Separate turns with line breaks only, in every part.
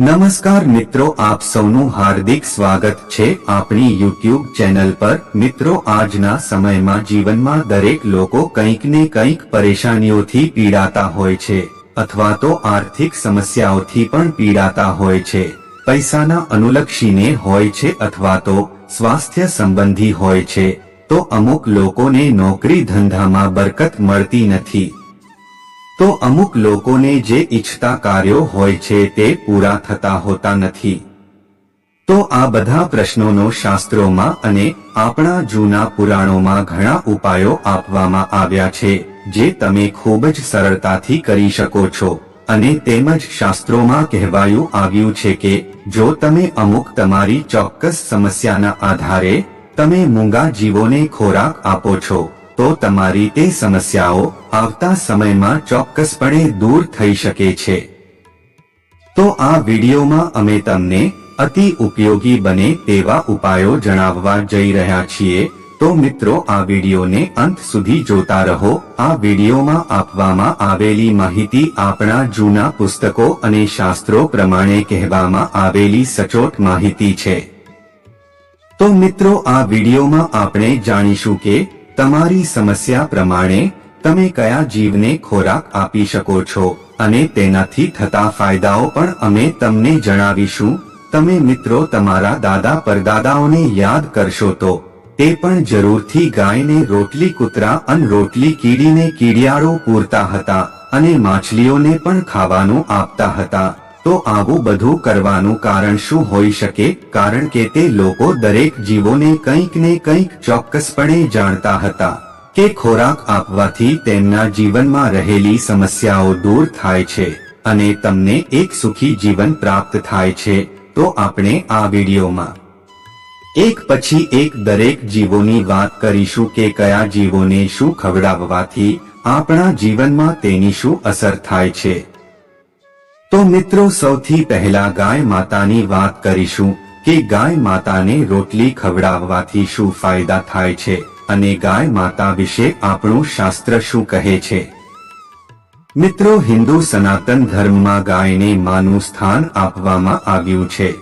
નમસ્કાર મિત્રો, આપ સૌનું હાર્દિક સ્વાગત છે આપણી યુટ્યુબ ચેનલ પર. મિત્રો, આજના સમયમાં જીવનમાં દરેક લોકો કંઈક ને કંઈક પરેશાનીઓથી પીડાતા હોય છે, અથવા તો આર્થિક સમસ્યાઓથી પણ પીડાતા હોય છે. પૈસાના અનુલક્ષીને હોય છે અથવા તો સ્વાસ્થ્ય સંબંધી હોય છે, તો અમુક લોકોને નોકરી ધંધામાં બરકત મળતી નથી. તો અમુક લોકોને જે ઈચ્છતા કાર્યો હોય છે તે પૂરા થતા હોતા નથી. તો આ બધા પ્રશ્નોનો શાસ્ત્રોમાં અને આપણા જૂના પુરાણોમાં ઘણા ઉપાયો આપવામાં આવ્યા છે, જે તમે ખૂબ જ સરળતાથી કરી શકો છો, અને તેમજ શાસ્ત્રોમાં કહેવાયું આવ્યું છે કે, જો તમે અમુક તમારી ચોક્કસ સમસ્યાના આધારે, તમે મૂંગા જીવોને ખોરાક આપો છો તો તમારી તે સમસ્યાઓ આવતા સમયમાં ચોક્કસપણે દૂર થઈ શકે છે. તો આ વિડીયોમાં અમે તમને અતિ ઉપયોગી બને તેવા ઉપાયો જણાવવા જઈ રહ્યા છીએ. તો મિત્રો, આ વિડીયોને અંત સુધી જોતા રહો. આ વિડીયોમાં આપવામાં આવેલી માહિતી આપણા જૂના પુસ્તકો અને શાસ્ત્રો પ્રમાણે કહેવામાં આવેલી સચોટ માહિતી છે. તો મિત્રો, આ વિડીયોમાં આપણે જાણીશું કે તમારી સમસ્યા પ્રમાણે, તમે કયા જીવને ખોરાક આપી શકો છો અને તેનાથી થતા ફાયદાઓ પણ અમે તમને જણાવીશું. તમે મિત્રો તમારા દાદા પરદાદાઓને યાદ કરશો તો, તે પણ જરૂરથી ગાયને રોટલી કૂતરા અન રોટલી કીડીને કીડિયાળો પૂરતા હતા અને માછલીઓને પણ ખાવાનું આપતા હતા. તો આવું બધું કરવાનું કારણ શું હોઈ શકે? કારણ કે તે લોકો દરેક જીવોને કંઈક ને કંઈક ચોક્કસપણે જાણતા હતા કે ખોરાક આપવાથી તેમના જીવનમાં રહેલી સમસ્યાઓ દૂર થાય છે અને તમને એક સુખી જીવન પ્રાપ્ત થાય છે. તો આપણે આ વિડીયોમાં એક પછી એક દરેક જીવોની વાત કરીશું કે કયા જીવોને શું ખવડાવવાથી આપણા જીવનમાં તેની શું અસર થાય છે. તો મિત્રો સૌથી પહેલા ગાય માતાની વાત કરીશું કે ગાય માતાને રોટલી ખવડાવવાથી શું ફાયદા થાય છે અને ગાય માતા વિશે આપણું શાસ્ત્ર શું કહે છે? મિત્રો હિન્દુ સનાતન ધર્મમાં ગાયને માનું સ્થાન આપવામાં આવ્યું છે.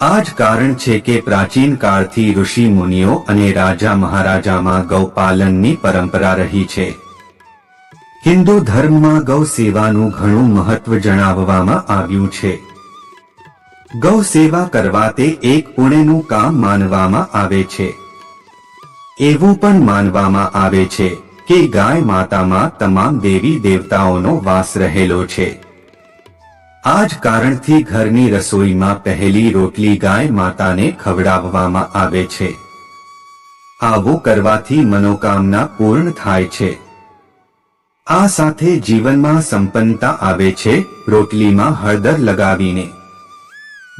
આ જ કારણ છે કે પ્રાચીન કાળથી ઋષિ મુનિઓ અને રાજા મહારાજામાં ગૌપાલનની પરંપરા રહી છે. હિન્દુ ધર્મમાં ગૌ સેવાનું ઘણું મહત્વ જણાવવામાં આવ્યું છે. ગૌ સેવા કરવા તે એક પુણ્યનું કામ માનવામાં આવે છે. એવું પણ માનવામાં આવે છે કે ગાય માતામાં તમામ દેવી દેવતાઓનો વાસ રહેલો છે. આ જ કારણથી ઘરની રસોઈમાં પહેલી રોટલી ગાય માતાને ખવડાવવામાં આવે છે. આવું કરવાથી મનોકામના પૂર્ણ થાય છે. આ સાથે જીવનમાં સંપન્નતા આવે છે, રોટલીમાં હળદર લગાવીને.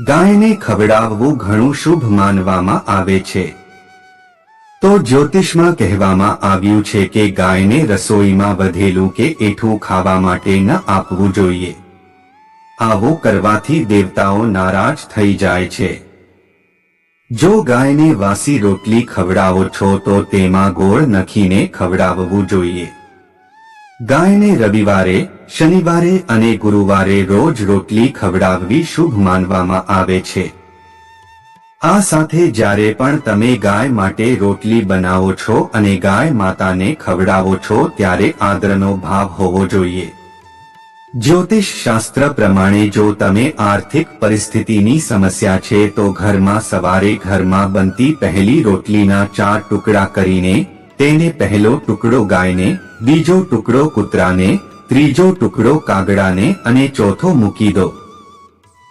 ગાયને ખવડાવવું ઘણું શુભ માનવામાં આવે છે. તો જ્યોતિષમાં કહેવામાં આવ્યું છે કે ગાયને રસોઈમાં વધેલું કે એઠું ખાવા માટે ન આપવું જોઈએ. આવું કરવાથી દેવતાઓ નારાજ થઈ જાય છે. જો ગાયને વાસી રોટલી ખવડાવો છો તો તેમાં ગોળ નખીને ખવડાવવું જોઈએ. ગાયને રવિવારે, શનિવારે અને ગુરુવારે રોજ રોટલી ખવડાવવી શુભ માનવામાં આવે છે. આ સાથે જ્યારે પણ તમે ગાય માટે રોટલી બનાવો છો અને ગાય માતાને ખવડાવો છો ત્યારે આદરનો ભાવ હોવો જોઈએ. જ્યોતિષ શાસ્ત્ર પ્રમાણે જો તમે આર્થિક પરિસ્થિતિની સમસ્યા છે તો ઘરમાં સવારે ઘરમાં બનતી પહેલી રોટલીના ચાર ટુકડા કરીને તેને પહેલો ટુકડો ગાયને, બીજો ટુકડો કૂતરાને, ત્રીજો ટુકડો કાગડાને અને ચોથો મૂકી દો.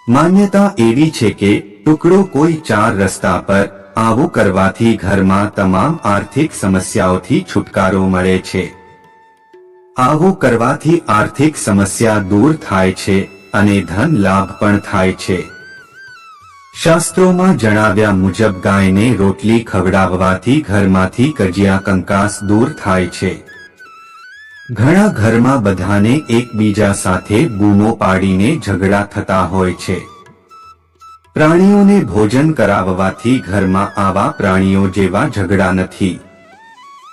માન્યતા એવી છે કે ટુકડો કોઈ ચાર રસ્તા પર આવું કરવાથી ઘરમાં તમામ આર્થિક સમસ્યાઓથી છુટકારો મળે છે. આવું કરવાથી આર્થિક સમસ્યા દૂર થાય છે અને ધન લાભ પણ થાય છે. શાસ્ત્રોમાં જણાવ્યા મુજબ ગાયને રોટલી ખવડાવવાથી ઘરમાંથી કજિયા કંકાસ દૂર થાય છે. ઘણા ઘરમાં બધાને એકબીજા સાથે બૂમો પાડીને ઝઘડા થતા હોય છે. પ્રાણીઓને ભોજન કરાવવાથી ઘરમાં આવા પ્રાણીઓ જેવા ઝઘડા નથી.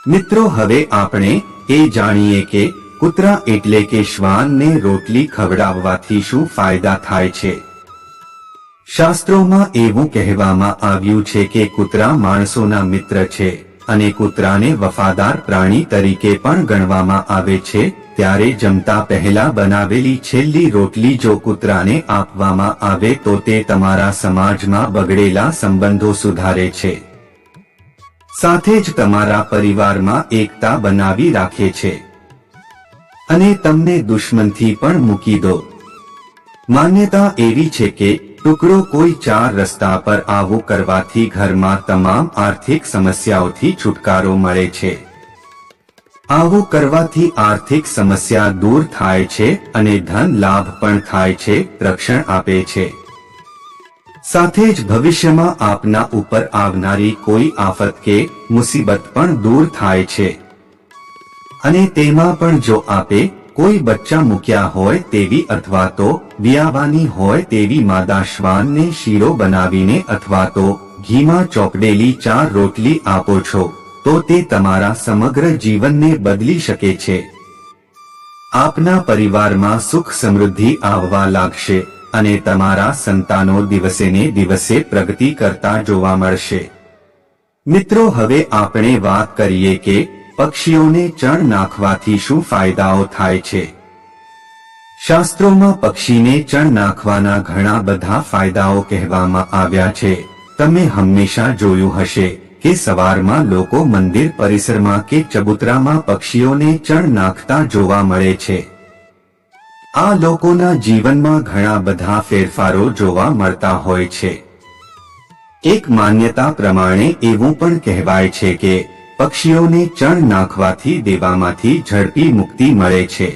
મિત્રો, હવે આપણે એ જાણીએ કે કૂતરા એટલે કે શ્વાનને રોટલી ખવડાવવાથી શું ફાયદા થાય છે? શાસ્ત્રોમાં એવું કહેવામાં આવ્યું છે કે કૂતરા માણસોના મિત્ર છે અને કૂતરાને વફાદાર પ્રાણી તરીકે પણ ગણવામાં આવે છે, ત્યારે જમતા પહેલા બનાવેલી છેલ્લી રોટલી જો કૂતરાને આપવામાં આવે તો તે તમારા સમાજમાં બગડેલા સંબંધો સુધારે છે. સાથે જ તમારા પરિવારમાં એકતા બનાવી રાખે છે. અને તમને દુશ્મનથી પણ મૂકી દો. માન્યતા એવી છે કે ટુકડો કોઈ ચાર રસ્તા પર આવું કરવાથી ઘરમાં તમામ આર્થિક સમસ્યાઓથી છુટકારો મળે છે. આવું કરવાથી આર્થિક સમસ્યા દૂર થાય છે અને ધન લાભ પણ થાય છે, રક્ષણ આપે છે. સાથે જ ભવિષ્યમાં આપના ઉપર આવનારી કોઈ આફત કે મુસીબત પણ દૂર થાય છે. અને તેમાં પણ જો આપે કોઈ બચ્ચા મૂક્યા હોય તેવી અથવા તો વિયાવાની હોય તેવી માદા શ્વાનને શીરો બનાવીને અથવા તો ઘીમાં ચોપડેલી ચાર રોટલી આપો છો, તો તે તમારા સમગ્ર જીવનને બદલી શકે છે. આપના પરિવારમાં સુખ સમૃદ્ધિ આવવા લાગશે અને તમારા સંતાનો દિવસે ને દિવસે પ્રગતિ કરતા જોવા મળશે. મિત્રો, હવે આપણે વાત કરીએ કે પક્ષીઓને ચણ નાખવાથી શું ફાયદાઓ થાય છે? શાસ્ત્રોમાં પક્ષીને ચણ નાખવાના ઘણા બધા ફાયદાઓ કહેવામાં આવ્યા છે. તમે હંમેશા જોયું હશે કે સવારમાં લોકો મંદિર પરિસરમાં કે ચબુતરામાં પક્ષીઓને ચણ નાખતા જોવા મળે છે. આ લોકોના જીવનમાં ઘણા બધા ફેરફારો જોવા મળતા હોય છે. એક માન્યતા પ્રમાણે એવું પણ કહેવાય છે કે પક્ષીઓને ચણ નાખવાથી દેવામાંથી ઝડપી મુક્તિ મળે છે.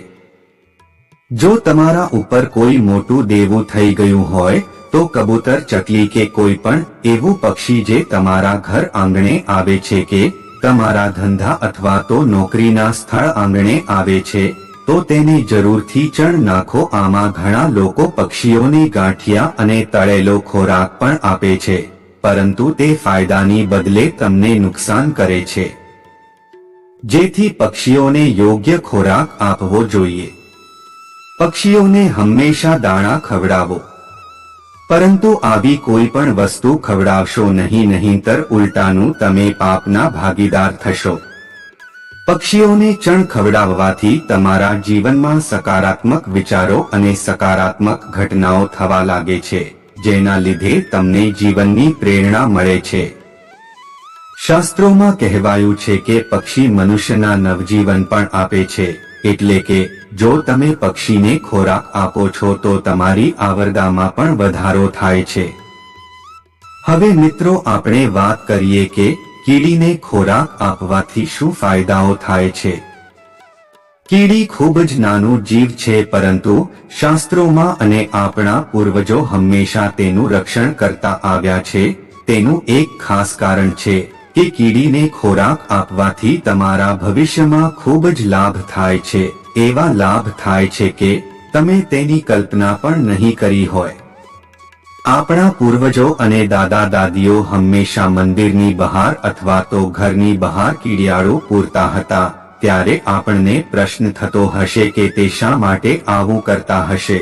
જો તમારા ઉપર કોઈ મોટું દેવું થઈ ગયું હોય, તો કબૂતર ચકલી કે કોઈ પણ એવું પક્ષી જે તમારા ઘર આંગણે આવે છે કે તમારા ધંધા અથવા તો નોકરીના સ્થળ આંગણે આવે છે, તો તેને જરૂરથી ચણ નાખો. આમાં ઘણા લોકો પક્ષીઓને ગાંઠિયા અને તળેલો ખોરાક પણ આપે છે. પરંતુ તે ફાયદાની બદલે તમને નુકસાન કરે છે. જેથી પક્ષીઓને યોગ્ય ખોરાક આપવો જોઈએ. પક્ષીઓને હંમેશા દાણા ખવડાવો. પરંતુ આવી કોઈ પણ વસ્તુ ખવડાવશો નહીં, નહીંતર ઉલટાનું તમે પાપના ભાગીદાર થશો. પક્ષીઓને ચણ ખવડાવવાથી તમારા જીવનમાં સકારાત્મક વિચારો અને સકારાત્મક ઘટનાઓ થવા લાગે છે. જેના લીધે તમને જીવનની પ્રેરણા મળે છે. શાસ્ત્રોમાં કહેવાયું છે કે પક્ષી મનુષ્યના નવજીવન પણ આપે છે, એટલે કે જો તમે પક્ષીને ખોરાક આપો છો તો તમારી આવરદામાં પણ વધારો થાય છે. હવે મિત્રો આપણે વાત કરીએ કે કીડીને ખોરાક આપવાથી શું ફાયદાઓ થાય છે. કીડી ખૂબ જ નાનું જીવ છે, પરંતુ શાસ્ત્રોમાં અને આપણા પૂર્વજો હંમેશા તેનું રક્ષણ કરતા આવ્યા છે. તેનું એક ખાસ કારણ છે કે કીડીને ખોરાક આપવાથી તમારા ભવિષ્યમાં ખૂબ જ લાભ થાય છે. એવા લાભ થાય છે કે તમે તેની કલ્પના પણ નહીં કરી હોય. આપણા પૂર્વજો અને દાદા દાદીઓ હંમેશા મંદિરની બહાર અથવા તો ઘરની બહાર કીડિયાળો પૂરતા હતા. ત્યારે આપણને પ્રશ્ન થતો હશે કે તે શા માટે આવું કરતા હશે.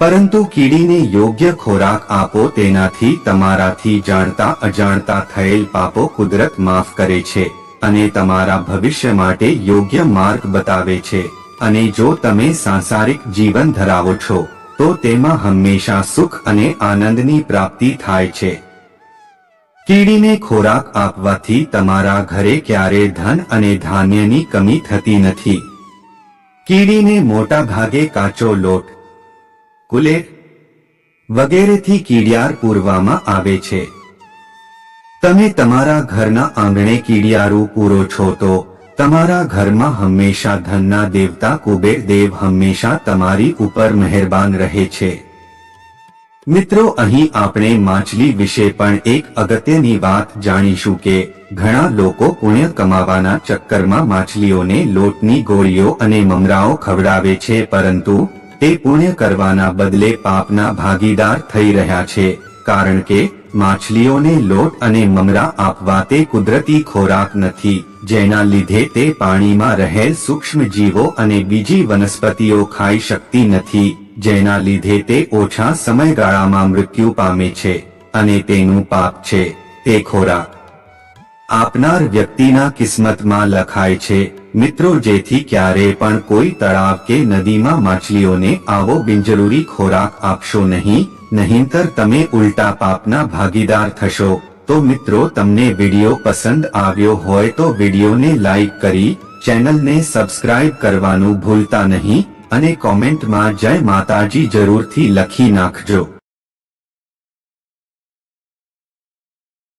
પરંતુ કીડીને યોગ્ય ખોરાક આપો તેનાથી તમારાથી જાણતા અજાણતા થયેલ પાપો કુદરત માફ કરે છે અને તમારા ભવિષ્ય માટે યોગ્ય માર્ગ બતાવે છે. અને જો તમે સાંસારિક જીવન ધરાવો છો, તો તેમાં હંમેશા સુખ અને આનંદની પ્રાપ્તિ થાય છે. કીડીને ખોરાક આપવાથી તમારા ઘરે ક્યારે ધન અને ધાન્યની કમી થતી નથી. કીડીને મોટા ભાગે કાચો લોટ, કુલેર વગેરેથી કીડિયાર પૂરવામાં આવે છે. તમે તમારા ઘરના આંગણે કીડિયારું પૂરો છો તો તમારા ઘરમાં હંમેશા ધનના દેવતા કુબેર દેવ હંમેશા તમારી ઉપર મહેરબાન રહે છે. મિત્રો, અહીં આપણે માછલી વિશે પણ એક અગત્યની વાત જાણીશું કે ઘણા લોકો પુણ્ય કમાવાના ચક્કરમાં માછલીઓને લોટની ગોળીઓ અને મમરાઓ ખવડાવે છે, પરંતુ તે પુણ્ય કરવાના બદલે પાપના ભાગીદાર થઈ રહ્યા છે, કારણ કે માછલીઓને લોટ અને મમરા આપવા તે કુદરતી ખોરાક નથી, જેના લીધે તે પાણીમાં રહેલ સૂક્ષ્મ જીવો અને બીજી વનસ્પતિઓ ખાઈ શકતી નથી. જેના લીધે તે ઓછા સમયગાળામાં મૃત્યુ પામે છે અને તેનું પાપ છે, તે ખોરાક. આપનાર વ્યક્તિના કિસ્મતમાં લખાય છે, મિત્રો, જેથી ક્યારે પણ કોઈ તળાવ કે નદીમાં માછલીઓને આવો બિનજરૂરી ખોરાક આપશો નહીં, નહીંતર તમે ઉલટા પાપના ભાગીદાર થશો. તો મિત્રો, તમને વિડિયો પસંદ આવ્યો હોય તો વિડીયોને લાઈક કરી, ચેનલને સબસ્ક્રાઇબ કરવાનું ભૂલતા નહીં. અને કોમેન્ટમાં જય માતાજી જરૂરથી લખી નાખજો.